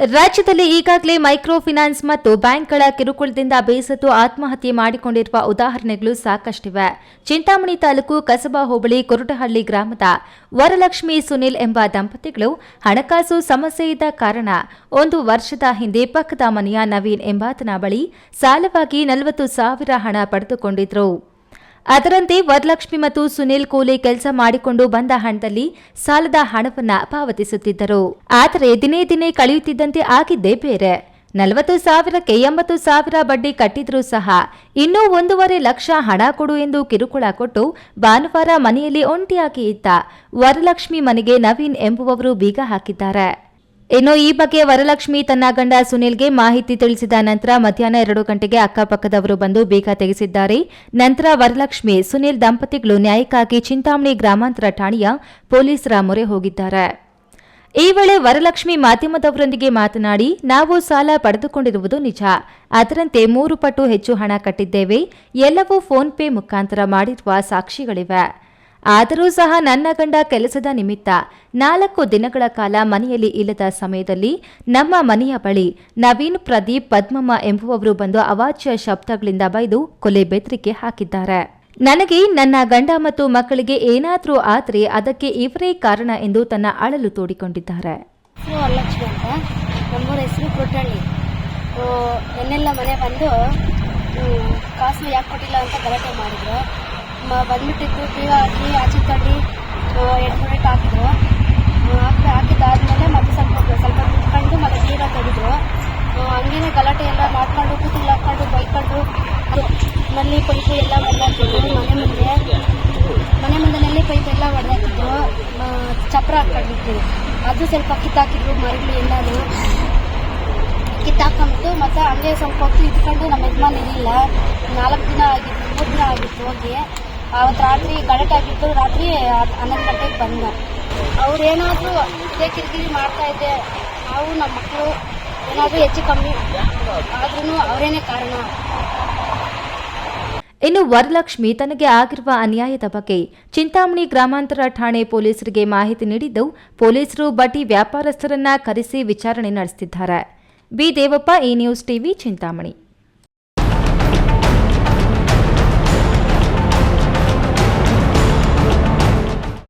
ರಾಜ್ಯದಲ್ಲಿ ಈಗಾಗಲೇ micro finance ಮತ್ತು ಬ್ಯಾಂಕ್ಗಳ ಕಿರುಕುಳದಿಂದ ಬೇಸತ್ತು ಆತ್ಮಹತ್ಯೆ ಮಾಡಿಕೊಂಡಿರುವ ಉದಾಹರಣೆಗಳು ಸಾಕಷ್ಟಿವೆ. ಚಿಂತಾಮಣಿ ತಾಲೂಕು ಕಸಬಾ ಹೋಬಳಿ ಕುರುಟಹಳ್ಳಿ ಗ್ರಾಮದ ವರಲಕ್ಷ್ಮಿ ಸುನಿಲ್ ಎಂಬ ದಂಪತಿಗಳು ಹಣಕಾಸು ಸಮಸ್ಯೆ ಇದ್ದ ಕಾರಣ ಒಂದು ವರ್ಷದ ಹಿಂದೆ ಪಕ್ಕದ ಮನೆಯ ನವೀನ್ ಎಂಬಾತನ ಬಳಿ ಸಾಲವಾಗಿ ನಲವತ್ತು ಸಾವಿರ ಹಣ ಪಡೆದುಕೊಂಡಿದ್ರು. ಅದರಂತೆ ವರಲಕ್ಷ್ಮಿ ಮತ್ತು ಸುನಿಲ್ ಕೂಲಿ ಕೆಲಸ ಮಾಡಿಕೊಂಡು ಬಂದ ಹಣದಲ್ಲಿ ಸಾಲದ ಹಣವನ್ನ ಪಾವತಿಸುತ್ತಿದ್ದರು. ಆದರೆ ದಿನೇ ದಿನೇ ಕಳೆಯುತ್ತಿದ್ದಂತೆ ಆಗಿದ್ದೇ ಬೇರೆ. ನಲವತ್ತು ಸಾವಿರಕ್ಕೆ ಎಂಬತ್ತು ಸಾವಿರ ಬಡ್ಡಿ ಕಟ್ಟಿದ್ರೂ ಸಹ ಇನ್ನೂ ಒಂದೂವರೆ ಲಕ್ಷ ಹಣ ಕೊಡು ಎಂದು ಕಿರುಕುಳ ಕೊಟ್ಟು ಭಾನುವಾರ ಮನೆಯಲ್ಲಿ ಒಂಟಿಯಾಗಿ ಇದ್ದ ವರಲಕ್ಷ್ಮಿ ಮನೆಗೆ ನವೀನ್ ಎಂಬುವವರು ಬೀಗ ಹಾಕಿದ್ದಾರೆ. ಇನ್ನು ಈ ಬಗ್ಗೆ ವರಲಕ್ಷ್ಮಿ ತನ್ನ ಗಂಡ ಸುನಿಲ್ಗೆ ಮಾಹಿತಿ ತಿಳಿಸಿದ ನಂತರ ಮಧ್ಯಾಹ್ನ ಎರಡು ಗಂಟೆಗೆ ಅಕ್ಕಪಕ್ಕದವರು ಬಂದು ಬೀಗ ತೆಗೆಸಿದ್ದಾರೆ. ನಂತರ ವರಲಕ್ಷ್ಮಿ, ಸುನಿಲ್ ದಂಪತಿಗಳು ನ್ಯಾಯಕ್ಕಾಗಿ ಚಿಂತಾಮಣಿ ಗ್ರಾಮಾಂತರ ಠಾಣೆಯ ಪೊಲೀಸರ ಮೊರೆ ಹೋಗಿದ್ದಾರೆ. ಈ ವೇಳೆ ವರಲಕ್ಷ್ಮಿ ಮಾಧ್ಯಮದವರೊಂದಿಗೆ ಮಾತನಾಡಿ, ನಾವು ಸಾಲ ಪಡೆದುಕೊಂಡಿರುವುದು ನಿಜ. ಅದರಂತೆ ಮೂರು ಪಟ್ಟು ಹೆಚ್ಚು ಹಣ ಕಟ್ಟಿದ್ದೇವೆ. ಎಲ್ಲವೂ ಫೋನ್ ಪೇ ಮುಖಾಂತರ ಮಾಡಿರುವ ಸಾಕ್ಷಿಗಳಿವೆ. ಆದರೂ ಸಹ ನನ್ನ ಗಂಡ ಕೆಲಸದ ನಿಮಿತ್ತ ನಾಲ್ಕು ದಿನಗಳ ಕಾಲ ಮನೆಯಲ್ಲಿ ಇಲ್ಲದ ಸಮಯದಲ್ಲಿ ನಮ್ಮ ಮನೆಯ ಬಳಿ ನವೀನ್ ಪ್ರದೀಪ್ ಪದ್ಮಮ್ಮ ಎಂಬುವವರು ಬಂದು ಅವಾಚ್ಯ ಶಬ್ದಗಳಿಂದ ಬೈದು ಕೊಲೆ ಬೆದರಿಕೆ ಹಾಕಿದ್ದಾರೆ. ನನಗೆ ನನ್ನ ಗಂಡ ಮತ್ತು ಮಕ್ಕಳಿಗೆ ಏನಾದರೂ ಆದರೆ ಅದಕ್ಕೆ ಇವರೇ ಕಾರಣ ಎಂದು ತನ್ನ ಅಳಲು ತೋಡಿಕೊಂಡಿದ್ದಾರೆ. ಕಾಸು ಯಾಕೆ ಕೊಟ್ಟಿಲ್ಲ ಅಂತ ಗಲಾಟೆ ಮಾಡಿದ್ರು. ಬಂದ್ಬಿಟ್ಟಿದ್ದು ಬೀಗ ಹಾಕಿ ಆಚೆ ತಳಿ ಎರಡು ಮಿನಿಟ್ ಹಾಕಿದ್ರು. ಹಾಕಿ, ಹಾಕಿದ್ದಾದ್ಮೇಲೆ ಮತ್ತೆ ಸ್ವಲ್ಪ ಸ್ವಲ್ಪ ಕುತ್ಕೊಂಡು ಮತ್ತೆ ಬೀಗ ತೆಗೆದ್ರು. ಹಂಗೇನೆ ಗಲಾಟೆ ಎಲ್ಲ ಮಾಡ್ಕೊಂಡು ಕೂತಿಲ್ಲ ಹಾಕೊಂಡು ಬೈಕೊಂಡು ನಲ್ಲಿ ಪೈಪು ಎಲ್ಲ ಹೊಡೆದಾಕಿದ್ರು ಮನೆ ಮುಂದೆ ಮನೆ ಮುಂದೆ ನಲ್ಲಿ ಪೈಪ್ ಎಲ್ಲ ಹೊಡೆದಾಕಿದ್ರು ಚಪ್ರ ಹಾಕೊಂಡಿದ್ರು ಅದು ಸ್ವಲ್ಪ ಕಿತ್ತಾಕಿದ್ರು ಮರಗಳು ಎಲ್ಲಾನು. ಕಿತ್ತಾಕೊಂಡು ಮತ್ತೆ ಹಂಗೆ ಸ್ವಲ್ಪ ಹೊತ್ತು ಇಟ್ಕೊಂಡು ನಮ್ಮ ಯಜಮಾನ್ ಇರಲಿಲ್ಲ. ನಾಲ್ಕು ದಿನ ಆಗಿತ್ತು, ಮೂರು ದಿನ ಆಗಿತ್ತು ಹೋಗಿ. ಅವತ್ತು ರಾತ್ರಿ ಗಲಾಟೆ ಆಗಿತ್ತು ರಾತ್ರಿ ಹನ್ನೊಂದು ಗಂಟೆಗೆ ಬಂದ. ಅವ್ರು ಏನಾದರೂ ಇದೇ ಕಿರಿಕಿರಿ ಮಾಡ್ತಾ ಇದ್ದೆ. ನಾವು ನಮ್ಮ ಮಕ್ಕಳು ಏನಾದರೂ ಹೆಚ್ಚು ಕಮ್ಮಿ. ಆದ್ರೂ ಅವರೇನೇ ಕಾರಣ. ಇನ್ನು ವರಲಕ್ಷ್ಮಿ ತನಗೆ ಆಗಿರುವ ಅನ್ಯಾಯದ ಬಗ್ಗೆ ಚಿಂತಾಮಣಿ ಗ್ರಾಮಾಂತರ ಠಾಣೆ ಪೊಲೀಸರಿಗೆ ಮಾಹಿತಿ ನೀಡಿದ್ದು, ಪೊಲೀಸರು ಬಡ್ಡಿ ವ್ಯಾಪಾರಸ್ಥರನ್ನ ಕರೆಸಿ ವಿಚಾರಣೆ ನಡೆಸುತ್ತಿದ್ದಾರೆ ಬಿ. ದೇವಪ್ಪ ಈ ನ್ಯೂಸ್ ಟಿವಿ, ಚಿಂತಾಮಣಿ.